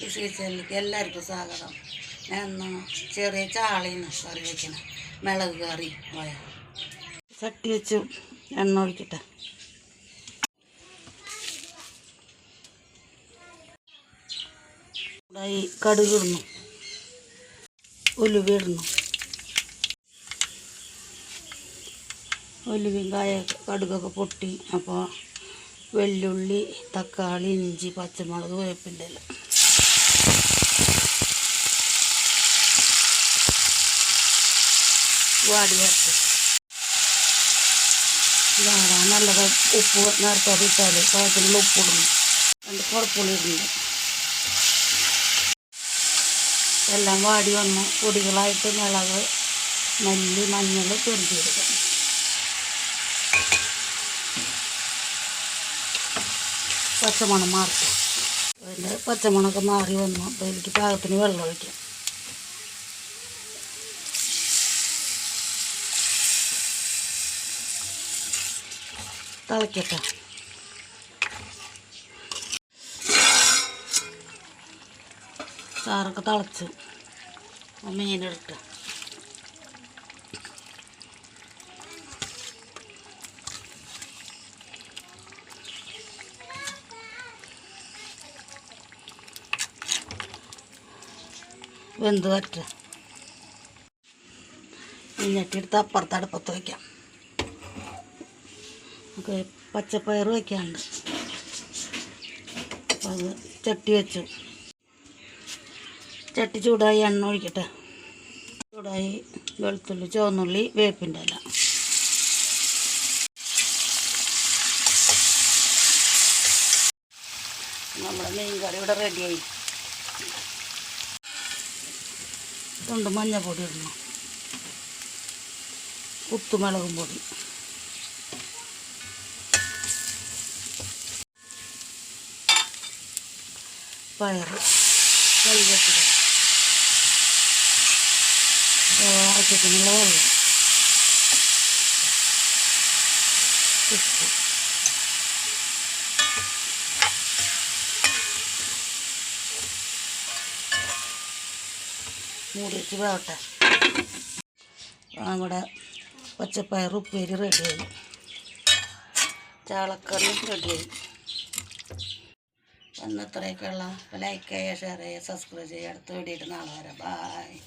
കൃഷി കിച്ചണിലേക്ക് എല്ലാവർക്കും സ്വാഗതം. ഇന്ന് ചെറിയ ചാളി കറി വയ്ക്കണം മിളക് കറി പോയ. ചട്ടി വെച്ച് എണ്ണ ഒഴിക്കട്ടെ. ഈ കടുക് ഇടുന്നു. ഉലുവ ഇടുന്നു. ഉലുവയും കായ കടുകൊക്കെ പൊട്ടി. അപ്പോൾ വെള്ളുള്ളി തക്കാളി ഇഞ്ചി പച്ചമുളക് വേപ്പിന്റെ ഇല. വാടി വരട്ടെ നല്ലത് ഉപ്പ് നേരത്തെ ഇട്ടാൽ പാകത്തിനുള്ള ഉപ്പിടുന്നു രണ്ട് എല്ലാം വാടി വന്നു. പൊടികളായിട്ട് മിളക് മല്ലി മഞ്ഞൾ ചെറുതെടുക്കും പച്ചമണം മാറി അതിന്റെ പച്ചമണമൊക്കെ മാറി വന്നു. അപ്പോൾ എനിക്ക് പാകത്തിന് വെള്ളം ഒഴിക്കാം. തിളക്കട്ടെ സാറൊക്കെ തിളച്ചു. മീനെടുത്ത് വെന്ത് വറ്റ ഞെട്ടിയെടുത്ത് അപ്പുറത്ത് അടുപ്പത്ത് വയ്ക്കാം നമുക്ക് പച്ചപ്പയർ വയ്ക്കാനുണ്ട് അപ്പോൾ അത് ചട്ടി വെച്ചു. ചട്ടി ചൂടായി എണ്ണ ഒഴിക്കട്ടെ. ചൂടായി വെളുത്തുള്ളി ചുവന്നുള്ളി വേപ്പിന്റെ ഇല. നമ്മുടെ മീൻ കറി ഇവിടെ റെഡിയായി തൊണ്ട് മഞ്ഞപ്പൊടി ഇടണം. കുത്തുമുളകും പൊടി. പയറ് കഴുകത്തിടും ആവശ്യത്തിനുള്ള വെള്ളം ഉപ്പ്. മൂടി വെച്ച് വേവട്ടെ നമ്മുടെ പച്ചപ്പയർ ഉപ്പേരി റെഡിയായി ചാളക്കറിയും റെഡിയായി എന്നത്രയൊക്കെയുള്ള ലൈക്ക് ചെയ്യുക ഷെയർ ചെയ്യുക സബ്സ്ക്രൈബ് ചെയ്യുക അടുത്ത വീഡിയോ നാളെ വരാം. ബായ്